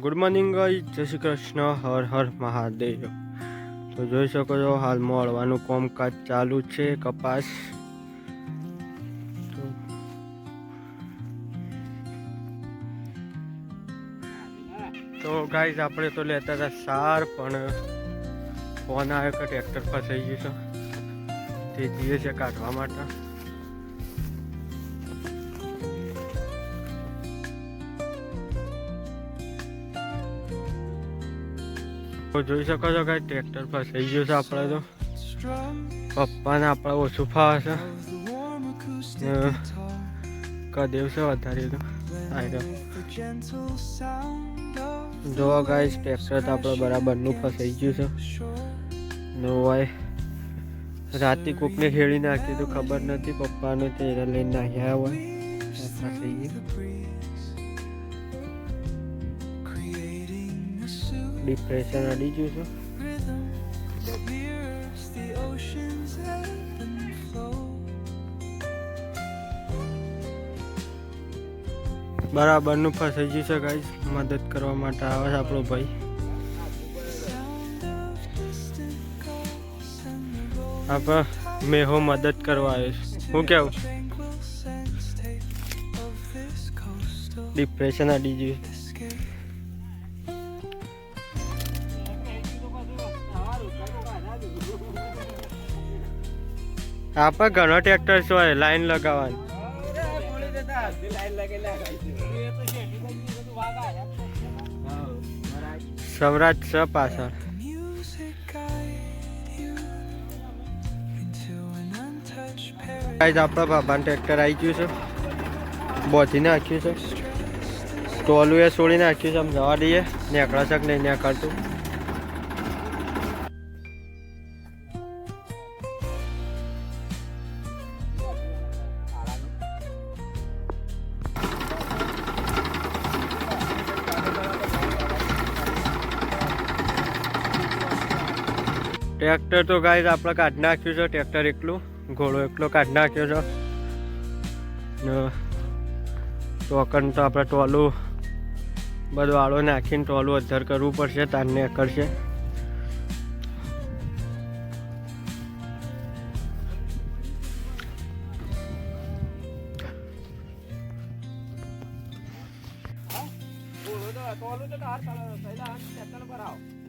Good morning જય શ્રી કૃષ્ણ. હર હર મહાદેવ. તો જોઈ શકો છો, હાલ મોડવાનું કોમકાજ ચાલુ છે, કપાસ. તો ગાઈઝ, આપણે તો લેતા હતા સાર, પણ ફોન આવ્યો કે ટ્રેક્ટર ફસાઈ ગયું છે. તે જઈએ છે કાઢવા માટે. જોઈ શકો છો કે ટ્રેક્ટર ફસાઈ ગયું છે આપણે તો. પપ્પાને આપણે ઓછું ફાવે છે. કદેવ છે વધારે તો. જોવા ગાઈસ ટ્રેક્ટર તો આપણે બરાબરનું ફસાઈ ગયું છે. ને હોય. રાતે કોકને ખેડી નાખ્યું તો ખબર નથી પપ્પાને તે લઈને નાખ્યા હોય. ફસાઈ ગયું. ડિપ્રેશન અડી ગયું બરાબરનું ફસાઈ ગયું છે ગાઈસ મદદ કરવા માટે આવે છે આપણો ભાઈ. આપણે મેહો મદદ કરવા આવ્યો છે. હું કેવું? ડિપ્રેશન અડી ગયું આપણે ઘણો ટ્રેક્ટર હોય લાઈન લગાવવાની. સૌરાજ છે પાછળ. ગાઈઝ આપણા બાબાનું ટ્રેક્ટર આવી ગયું છે. બોધી નાખ્યું છે. ટોલું એ છોડી નાખ્યું છે. આમ જવા દઈએ. નીકળા છે કે નહીં નીકળતું. ટ્રેક્ટર તો ગાઈઝ આપણે કાઢી નાખ્યું છે ટ્રેક્ટર એકલું, ઘોડો એકલો કાઢી નાખ્યો છે. ટોકન તો આપણે ટોલું, બધું આળો નાખીને ટોલું અધર કરવું પડશે, તારને કરશે. એને મેરા હાલ ચાલો ને મેરા બેઠો ને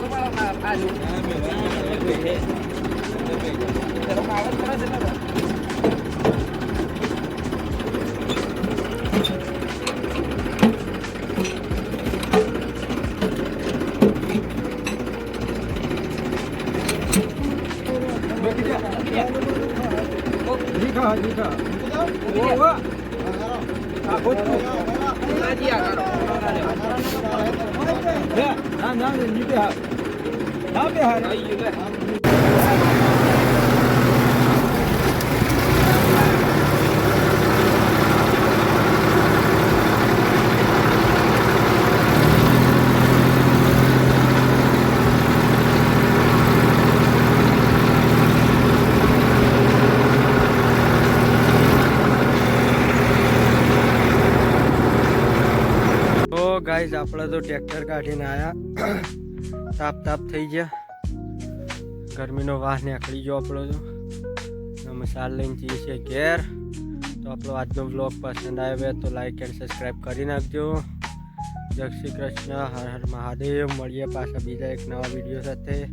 તો પાડો આ જો આજી આ કરો આઈ ગયું લે તો ગાઈઝ આપણે તો ટ્રેક્ટર કાઢીને આવ્યા તાપ તાપ થઈ ગયા. ગરમીનો વાહ નીકળી ગયો આપણો તો. અમે સાર લઈને જઈએ છીએ ઘેર. તો આપણો આજનો બ્લોગ પસંદ આવ્યો તો લાઈક એન્ડ સબસ્ક્રાઈબ કરી નાખજો. જય શ્રી કૃષ્ણ. હર હર મહાદેવ. મળીએ પાછા બીજા એક નવા વીડિયો સાથે.